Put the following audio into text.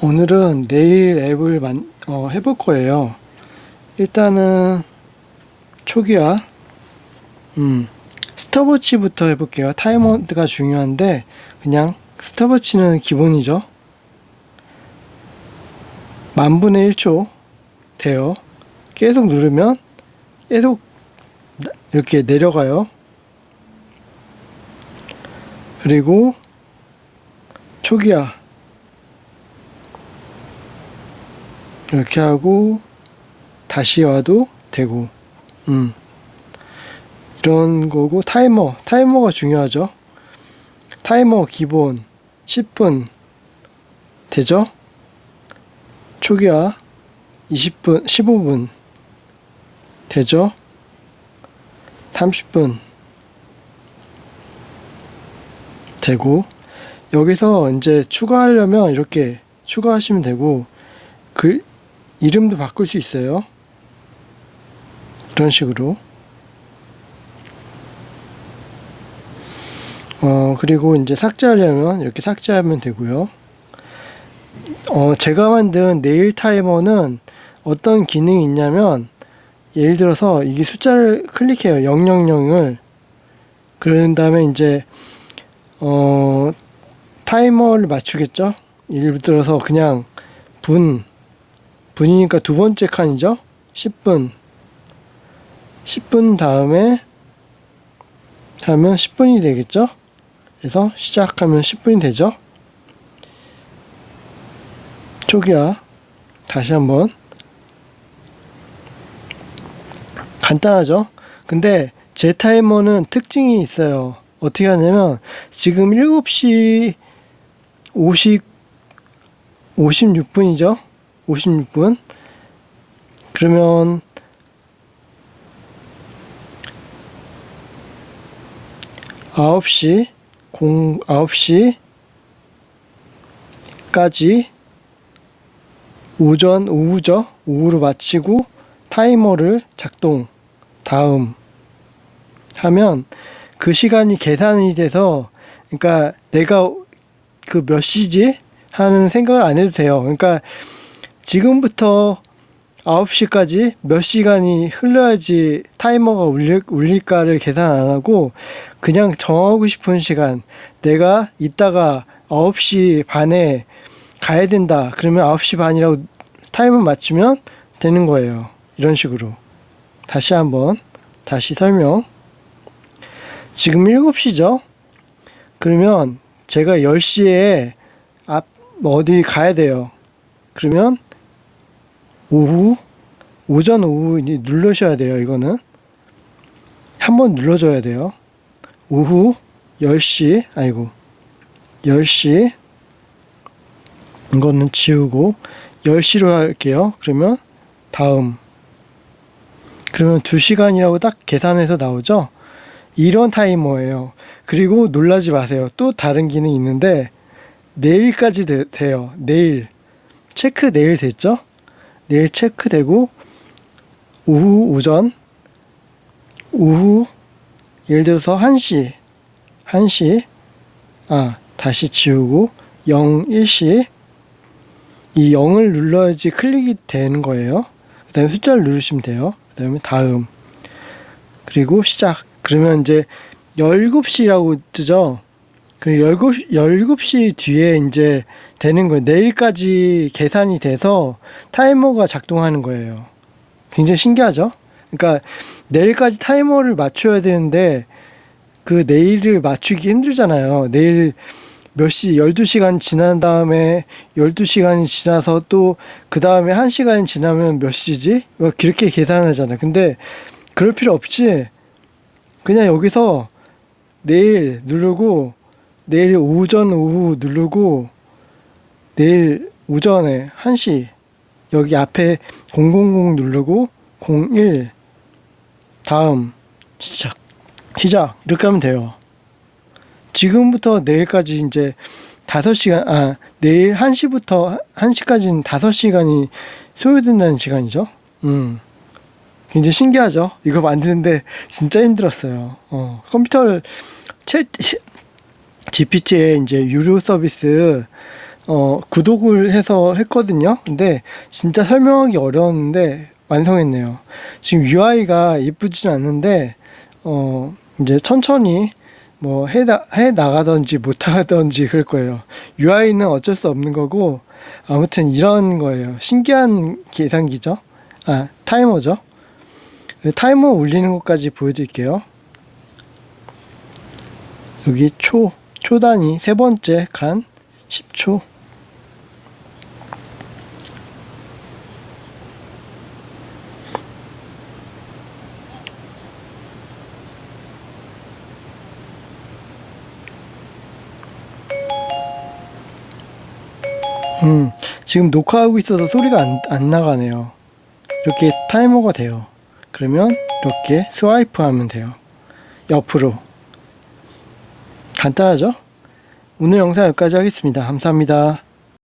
오늘은 네일 앱을 만, 어, 해볼 거예요. 일단은 초기화, 음, 스톱워치부터 해볼게요. 타이머가 중요한데 그냥 스톱워치는 기본이죠. 만분의 1초 돼요. 계속 누르면 계속 나- 이렇게 내려가요. 그리고 초기화 이렇게 하고 다시 와도 되고 음. 이런 거고 타이머. 타이머가 중요하죠. 타이머 기본 10분. 되죠? 초기화 20분 15분. 되죠? 30분. 되고 여기서 이제 추가하려면 이렇게 추가하시면 되고 그 이름도 바꿀 수 있어요. 이런 식으로. 어, 그리고 이제 삭제하려면 이렇게 삭제하면 되고요. 어, 제가 만든 네일 타이머는 어떤 기능이 있냐면 예를 들어서 이게 숫자를 클릭해요. 000을. 그런 다음에 이제 어, 타이머를 맞추겠죠? 예를 들어서 그냥 분 분이니까 두 번째 칸이죠. 10분. 10분 다음에 하면 10분이 되겠죠. 그래서 시작하면 10분이 되죠. 초기화 다시 한번 간단하죠. 근데 제 타이머는 특징이 있어요. 어떻게 하냐면 지금 7시 50 56분이죠. 56분. 그러면 아홉 시 공 아홉 시까지 오전 오후죠. 오후로 마치고 타이머를 작동 다음 하면 그 시간이 계산이 돼서 그러니까 내가 그 몇 시지 하는 생각을 안 해도 돼요. 그러니까 지금부터 9시까지 몇 시간이 흘러야지 타이머가 울릴, 울릴까를 계산 안 하고 그냥 정하고 싶은 시간 내가 이따가 9시 반에 가야 된다 그러면 9시 반이라고 타이머 맞추면 되는 거예요. 이런 식으로. 다시 한번 다시 설명. 지금 7시죠? 그러면 제가 10시에 앞 어디 가야 돼요? 그러면 오후? 오전 오후 누르셔야 돼요 이거는. 한번 눌러줘야 돼요. 오후 10시 아이고 10시. 이거는 지우고 10시로 할게요. 그러면 다음. 그러면 2시간이라고 딱 계산해서 나오죠? 이런 타이머예요. 그리고 놀라지 마세요. 또 다른 기능이 있는데 내일까지 되, 돼요. 내일. 체크 내일 됐죠 내일 체크되고 오후 오전 오후 예를 들어서 1시 1시 아 다시 지우고 0 1시 이 0을 눌러야지 클릭이 되는 거예요. 그 다음에 숫자를 누르시면 돼요. 그 다음에 다음. 그리고 시작. 그러면 이제 17시라고 뜨죠? 그리고 17, 17시 뒤에 이제 되는 거예요. 내일까지 계산이 돼서 타이머가 작동하는 거예요. 굉장히 신기하죠? 그러니까 내일까지 타이머를 맞춰야 되는데 그 내일을 맞추기 힘들잖아요. 내일 몇 시, 12시간 지난 다음에 12시간이 지나서 또 그 다음에 1시간이 지나면 몇 시지? 뭐 그렇게 계산을 하잖아요. 근데 그럴 필요 없이 그냥 여기서 내일 누르고 내일 오전 오후 누르고 내일 오전에 1시 여기 앞에 000 누르고 01 다음 시작 시작 이렇게 하면 돼요. 지금부터 내일까지 이제 5시간 아 내일 1시부터 1시까지는 5시간이 소요된다는 시간이죠. 음. 굉장히 신기하죠. 이거 만드는데 진짜 힘들었어요. 어, 컴퓨터를 채, GPT의 이제 유료 서비스 어, 구독을 해서 했거든요. 근데 진짜 설명하기 어려웠는데 완성했네요. 지금 UI가 이쁘진 않는데 어, 이제 천천히 뭐 해, 나, 해 나가던지 못 나가던지 그럴 거예요. UI는 어쩔 수 없는 거고 아무튼 이런 거예요. 신기한 계산기죠. 아, 타이머죠. 타이머 울리는 것까지 보여드릴게요. 여기 초, 초 단위 세 번째 간 10초. 음, 지금 녹화하고 있어서 소리가 안, 안 나가네요. 이렇게 타이머가 돼요. 그러면 이렇게 스와이프 하면 돼요. 옆으로. 간단하죠? 오늘 영상 여기까지 하겠습니다. 감사합니다.